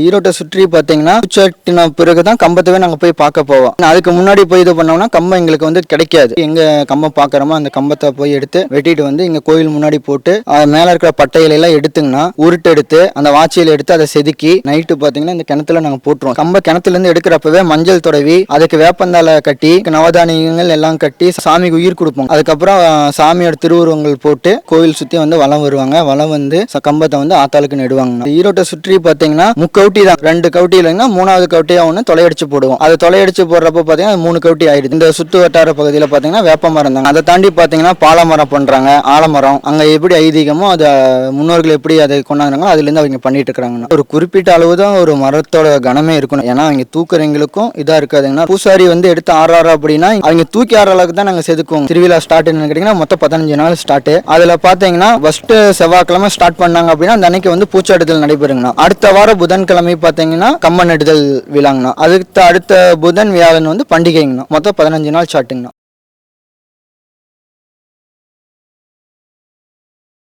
ஈரோட்டை சுற்றி பார்த்தீங்கன்னா பூச்சாட்டின பிறகு தான் கம்பத்தவே நாங்கள் போய் பார்க்க போவோம். அதுக்கு முன்னாடி போய் இது பண்ணோம்னா கம்பம் எங்களுக்கு வந்து கிடைக்காது. எங்கே கம்பம் பார்க்குறோமோ அந்த கம்பத்தை போய் எடுத்து வெட்டிட்டு வந்து இங்கே கோயில் முன்னாடி போட்டு அது மேலே இருக்கிற பட்டையில எல்லாம் எடுத்துங்கன்னா உருட்டு எடுத்து அந்த வாட்சியில் எடுத்து அதை செதுக்கி நைட்டு பார்த்தீங்கன்னா இந்த கிணத்துல நாங்கள் போட்டுருவோம். கம்ப கிணத்துலேருந்து எடுக்கிறப்பவே மஞ்சள் தொடவி அதுக்கு வேப்பந்தால கட்டி நவதானியங்கள் எல்லாம் கட்டி சாமிக்கு உயிர் கொடுப்போம். அதுக்கப்புறம் சாமியோட திருவுருவங்கள் போட்டு கோயில் சுற்றி வந்து வலம் வருவாங்க. வலம் வந்து கம்பத்தை வந்து ஆத்தாளுக்கு நடுவாங்க. ஈரோட்டை சுற்றி பார்த்தீங்கன்னா கவுட்டி தான். ரெண்டு கவுட்டி இல்லைங்கன்னா மூணாவது கவுட்டியாக ஒன்று தொலையடிச்சு போடுவோம். அது தொலையடிச்சு போடுறப்ப பார்த்தீங்கன்னா மூணு கவுட்டி ஆயிடுது. இந்த சுத்து வட்டார பகுதியில் பார்த்தீங்கன்னா வேப்ப மரம் தாங்க. அதை தாண்டி பார்த்தீங்கன்னா பாலமரம் பண்ணுறாங்க ஆலமரம். அங்கே எப்படி ஐதீகமோ அதை முன்னோர்கள் எப்படி அதை கொண்டாடுறாங்களோ அதுலேருந்து அவங்க பண்ணிட்டு இருக்கிறாங்கன்னா ஒரு குறிப்பிட்ட அளவு தான் ஒரு மரத்தோட கனமே இருக்கணும். ஏன்னா அவங்க தூக்குறவங்களுக்கும் இதாக இருக்காதுங்கன்னா பூசாரி வந்து எடுத்து ஆறாறு அப்படின்னா அவங்க தூக்கி ஆற அளவுக்கு தான் நாங்கள் செதுக்குவோம். திருவிழா ஸ்டார்ட் கேட்டிங்கன்னா மொத்தம் பதினஞ்சு நாள் ஸ்டார்ட் அதில் பார்த்தீங்கன்னா ஃபஸ்ட்டு செவ்வாய்க்கிழமை ஸ்டார்ட் பண்ணாங்க அப்படின்னா அந்த அன்னைக்கு வந்து பூச்சாடுதல் நடைபெறுங்கண்ணா. அடுத்த வாரம் புதன் புதன்கிழமை பார்த்தீங்கன்னா கம்மன் நடுதல் விழாங்கண்ணா. அதுக்கு அடுத்த புதன் வியாழன் வந்து பண்டிகைங்கண்ணா. மொத்தம் பதினஞ்சு நாள் ஸ்டார்ட்டுங்கண்ணா